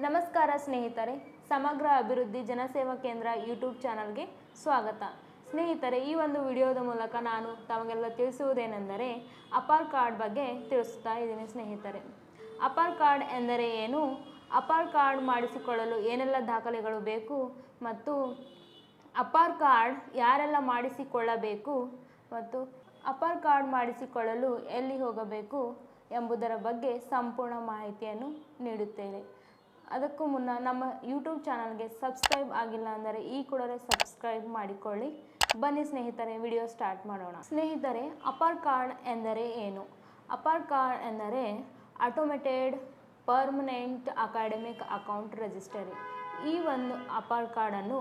ನಮಸ್ಕಾರ ಸ್ನೇಹಿತರೆ, ಸಮಗ್ರ ಅಭಿವೃದ್ಧಿ ಜನಸೇವಾ ಕೇಂದ್ರ ಯೂಟ್ಯೂಬ್ ಚಾನಲ್ಗೆ ಸ್ವಾಗತ. ಸ್ನೇಹಿತರೆ, ಈ ಒಂದು ವಿಡಿಯೋದ ಮೂಲಕ ನಾನು ತಮಗೆಲ್ಲ ತಿಳಿಸುವುದೇನೆಂದರೆ ಅಪಾರ್ ಕಾರ್ಡ್ ಬಗ್ಗೆ ತಿಳಿಸ್ತಾ ಇದ್ದೀನಿ ಸ್ನೇಹಿತರೆ. ಅಪಾರ್ ಕಾರ್ಡ್ ಎಂದರೆ ಏನು? ಅಪಾರ್ ಕಾರ್ಡ್ ಮಾಡಿಸಿಕೊಳ್ಳಲು ಏನೆಲ್ಲ ದಾಖಲೆಗಳು ಬೇಕು ಮತ್ತು ಅಪಾರ್ ಕಾರ್ಡ್ ಯಾರೆಲ್ಲ ಮಾಡಿಸಿಕೊಳ್ಳಬೇಕು ಮತ್ತು ಅಪಾರ್ ಕಾರ್ಡ್ ಮಾಡಿಸಿಕೊಳ್ಳಲು ಎಲ್ಲಿ ಹೋಗಬೇಕು ಎಂಬುದರ ಬಗ್ಗೆ ಸಂಪೂರ್ಣ ಮಾಹಿತಿಯನ್ನು ನೀಡುತ್ತೇನೆ. ಅದಕ್ಕೂ ಮುನ್ನ ನಮ್ಮ ಯೂಟ್ಯೂಬ್ ಚಾನಲ್ಗೆ ಸಬ್ಸ್ಕ್ರೈಬ್ ಆಗಿಲ್ಲ ಅಂದರೆ ಈ ಕೂಡಲೇ ಸಬ್ಸ್ಕ್ರೈಬ್ ಮಾಡಿಕೊಳ್ಳಿ. ಬನ್ನಿ ಸ್ನೇಹಿತರೆ ವಿಡಿಯೋ ಸ್ಟಾರ್ಟ್ ಮಾಡೋಣ. ಸ್ನೇಹಿತರೆ ಅಪರ್ ಕಾರ್ಡ್ ಎಂದರೆ ಏನು? ಅಪರ್ ಕಾರ್ಡ್ ಎಂದರೆ automated permanent academic account registry ಈ ಒಂದು ಅಪರ್ ಕಾರ್ಡನ್ನು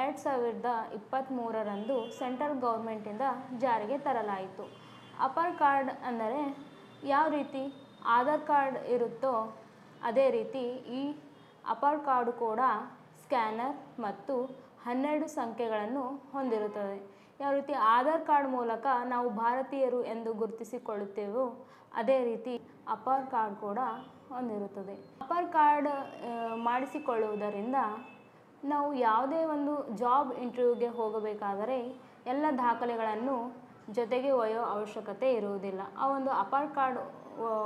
ಎರಡು ಸಾವಿರದ ಇಪ್ಪತ್ತ್ಮೂರರಂದು ಸೆಂಟ್ರಲ್ ಗೌರ್ಮೆಂಟಿಂದ ಜಾರಿಗೆ ತರಲಾಯಿತು. ಅಪರ್ ಕಾರ್ಡ್ ಅಂದರೆ ಯಾವ ರೀತಿ? ಆಧಾರ್ ಕಾರ್ಡ್ ಇರುತ್ತೋ ಅದೇ ರೀತಿ ಈ ಅಪಾರ್ ಕಾರ್ಡು ಕೂಡ ಸ್ಕ್ಯಾನರ್ ಮತ್ತು ಹನ್ನೆರಡು ಸಂಖ್ಯೆಗಳನ್ನು ಹೊಂದಿರುತ್ತದೆ. ಯಾವ ರೀತಿ ಆಧಾರ್ ಕಾರ್ಡ್ ಮೂಲಕ ನಾವು ಭಾರತೀಯರು ಎಂದು ಗುರುತಿಸಿಕೊಳ್ಳುತ್ತೇವೋ, ಅದೇ ರೀತಿ ಅಪಾರ್ ಕಾರ್ಡ್ ಕೂಡ ಹೊಂದಿರುತ್ತದೆ. ಅಪಾರ್ ಕಾರ್ಡ್ ಮಾಡಿಸಿಕೊಳ್ಳುವುದರಿಂದ ನಾವು ಯಾವುದೇ ಒಂದು ಜಾಬ್ ಇಂಟರ್ವ್ಯೂಗೆ ಹೋಗಬೇಕಾದರೆ ಎಲ್ಲ ದಾಖಲೆಗಳನ್ನು ಜೊತೆಗೆ ಒಯ್ಯೋ ಅವಶ್ಯಕತೆ ಇರುವುದಿಲ್ಲ. ಆ ಒಂದು ಅಪಾರ್ ಕಾರ್ಡ್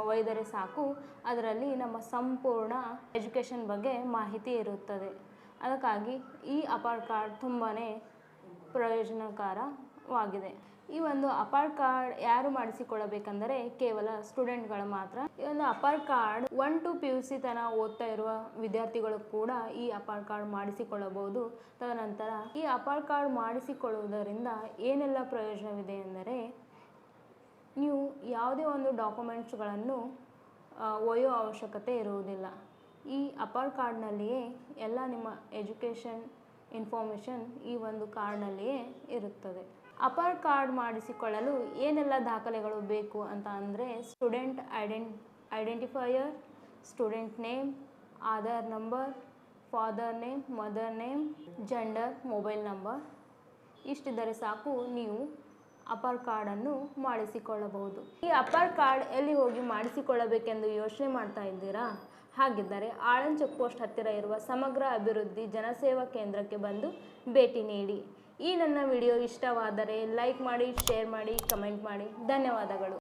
ಒಯ್ದರೆ ಸಾಕು. ಅದರಲ್ಲಿ ನಮ್ಮ ಸಂಪೂರ್ಣ ಎಜುಕೇಷನ್ ಬಗ್ಗೆ ಮಾಹಿತಿ ಇರುತ್ತದೆ. ಅದಕ್ಕಾಗಿ ಈ ಅಪಾರ್ ಕಾರ್ಡ್ ತುಂಬಾ ಪ್ರಯೋಜನಕಾರವಾಗಿದೆ. ಈ ಒಂದು ಅಪಾರ್ ಕಾರ್ಡ್ ಯಾರು ಮಾಡಿಸಿಕೊಳ್ಳಬೇಕೆಂದರೆ ಕೇವಲ ಸ್ಟೂಡೆಂಟ್ಗಳು ಮಾತ್ರ. ಈ ಒಂದು APAAR card one two P U C ತನ ಓದ್ತಾ ಇರುವ ವಿದ್ಯಾರ್ಥಿಗಳು ಕೂಡ ಈ ಅಪಾರ್ ಕಾರ್ಡ್ ಮಾಡಿಸಿಕೊಳ್ಳಬಹುದು. ತದನಂತರ ಈ ಅಪಾರ್ ಕಾರ್ಡ್ ಮಾಡಿಸಿಕೊಳ್ಳುವುದರಿಂದ ಏನೆಲ್ಲ ಪ್ರಯೋಜನವಿದೆ ಎಂದರೆ, ನೀವು ಯಾವುದೇ ಒಂದು ಡಾಕ್ಯುಮೆಂಟ್ಸ್ಗಳನ್ನು ಒಯ್ಯೋ ಅವಶ್ಯಕತೆ ಇರುವುದಿಲ್ಲ. ಈ ಅಪಾರ್ ಕಾರ್ಡ್ನಲ್ಲಿಯೇ ಎಲ್ಲ ನಿಮ್ಮ ಎಜುಕೇಷನ್ ಇನ್ಫಾರ್ಮೇಷನ್ ಈ ಒಂದು ಕಾರ್ಡ್ನಲ್ಲಿಯೇ ಇರುತ್ತದೆ. ಅಪಾರ್ ಕಾರ್ಡ್ ಮಾಡಿಸಿಕೊಳ್ಳಲು ಏನೆಲ್ಲ ದಾಖಲೆಗಳು ಬೇಕು ಅಂತ ಅಂದರೆ student ident, identifier, student name, Aadhaar number, father name, mother name, gender, mobile number. ಇಷ್ಟಿದ್ದರೆ ಸಾಕು ನೀವು ಅಪರ್ ಕಾರ್ಡನ್ನು ಮಾಡಿಸಿಕೊಳ್ಳಬಹುದು. ಈ ಅಪರ್ ಕಾರ್ಡ್ ಎಲ್ಲಿ ಹೋಗಿ ಮಾಡಿಸಿಕೊಳ್ಳಬೇಕೆಂದು ಯೋಚನೆ ಮಾಡ್ತಾ ಇದ್ದೀರಾ? ಹಾಗಿದ್ದರೆ ಆಳನ್ ಚೆಕ್ ಪೋಸ್ಟ್ ಹತ್ತಿರ ಇರುವ ಸಮಗ್ರ ಅಭಿವೃದ್ಧಿ ಜನಸೇವಾ ಕೇಂದ್ರಕ್ಕೆ ಬಂದು ಭೇಟಿ ನೀಡಿ. ಈ ನನ್ನ ವಿಡಿಯೋ ಇಷ್ಟವಾದರೆ ಲೈಕ್ ಮಾಡಿ ಶೇರ್ ಮಾಡಿ ಕಮೆಂಟ್ ಮಾಡಿ. ಧನ್ಯವಾದಗಳು.